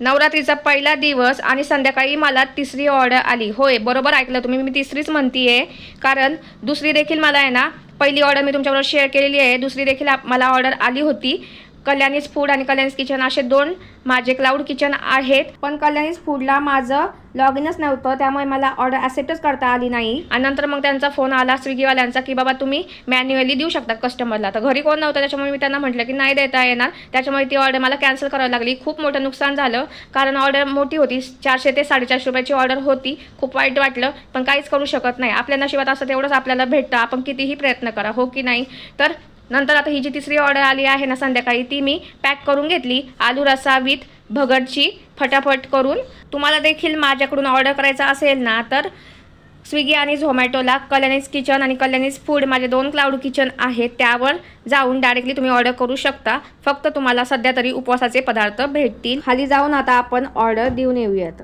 नवरात्रीचा पहिला दिवस आणि संध्याकाळी मला तिसरी ऑर्डर आली. होय बरोबर ऐकलं तुम्ही. मी तिसरीच म्हणतीये. कारण दुसरी देखील मला आहे ना पहिली ऑर्डर मी तुमच्याबरोबर शेअर केलेली आहे. दुसरी देखील मला ऑर्डर आली होती. कल्याणीज फूड आणि कल्याणीज किचन असे दोन माझे क्लाउड किचन आहेत. पण कल्याणीज फूडला माझं लॉग इनच नव्हतं त्यामुळे मला ऑर्डर ॲक्सेप्टच करता आली नाही. आणि नंतर मग त्यांचा फोन आला स्विगीवाल्यांचा की बाबा तुम्ही मॅन्युअली देऊ शकता कस्टमरला तर घरी कोण नव्हतं त्याच्यामुळे मी त्यांना म्हटलं की नाही देता येणार. त्याच्यामुळे ती ऑर्डर मला कॅन्सल करावी लागली. खूप मोठं नुकसान झालं कारण ऑर्डर मोठी होती. चारशे ते साडेचारशे रुपयाची ऑर्डर होती. खूप वाईट वाटलं पण काहीच करू शकत नाही. आपल्या नशिबात असं तेवढंच आपल्याला भेटतं. आपण कितीही प्रयत्न करा हो की नाही? तर नंतर आता ही जी तिसरी ऑर्डर आली आहे ना संध्याकाळी ती मी पॅक करून घेतली. आलू रसा विथ भगडची फटाफट करून. तुम्हाला देखील माझ्याकडून ऑर्डर करायचा असेल ना तर स्विगी आणि झोमॅटोला कल्याणीज किचन आणि कल्याणीज फूड माझे दोन क्लाउड किचन आहेत. त्यावर जाऊन डायरेक्टली तुम्ही ऑर्डर करू शकता. फक्त तुम्हाला सध्या तरी उपवासाचे पदार्थ भेटतील. खाली जाऊन आता आपण ऑर्डर देऊन येऊयात.